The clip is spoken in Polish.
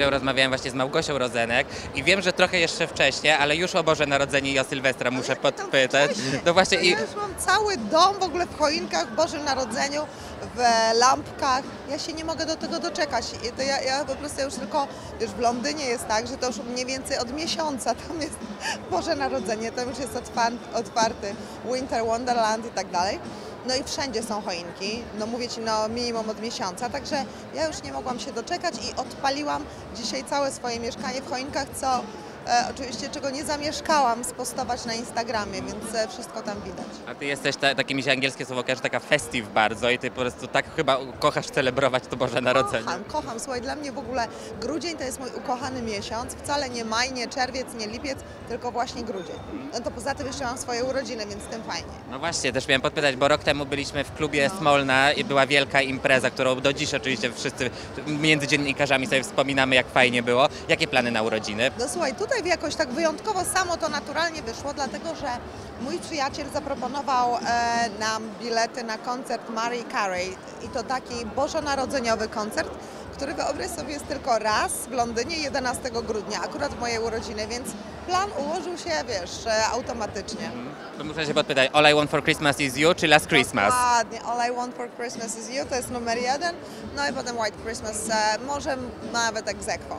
chwilą rozmawiałem właśnie z Małgosią Rozenek i wiem, że trochę jeszcze wcześniej, ale już o Boże Narodzenie i o Sylwestra muszę podpytać. No właśnie i Ja już mam cały dom w ogóle w choinkach, w Bożym Narodzeniu, w lampkach. Ja się nie mogę do tego doczekać. I to ja, ja po prostu już tylko, wiesz, w Londynie jest tak, że to już mniej więcej od miesiąca tam jest Boże Narodzenie, tam już jest otwarty, otwarty Winter Wonderland i tak dalej. No i wszędzie są choinki, no mówię Ci, no minimum od miesiąca, także ja już nie mogłam się doczekać i odpaliłam dzisiaj całe swoje mieszkanie w choinkach, co oczywiście czego nie zamieszkałam spostować na Instagramie, więc e, wszystko tam widać. A ty jesteś, ta, takie mi się angielskie słowo kojarzy, taka festive bardzo i ty po prostu tak chyba kochasz celebrować to Boże Narodzenie. Kocham, kocham. Słuchaj, dla mnie w ogóle grudzień to jest mój ukochany miesiąc. Wcale nie maj, nie czerwiec, nie lipiec, tylko właśnie grudzień. No to poza tym jeszcze mam swoje urodziny, więc tym fajnie. No właśnie, też miałem podpytać, bo rok temu byliśmy w klubie Smolna i była wielka impreza, którą do dziś oczywiście wszyscy między dziennikarzami sobie wspominamy, jak fajnie było. Jakie plany na urodziny? No słuchaj, tutaj jakoś tak wyjątkowo samo to naturalnie wyszło, dlatego że mój przyjaciel zaproponował e, nam bilety na koncert Marii Carey i to taki bożonarodzeniowy koncert, który wyobraź sobie jest tylko raz w Londynie 11 grudnia, akurat w moje urodziny, więc plan ułożył się, wiesz, e, automatycznie. To muszę się podpytać, All I Want For Christmas Is You czy Last Christmas? Dokładnie. All I Want for Christmas is You to jest numer jeden, no i potem White Christmas, e, może nawet egzekwo.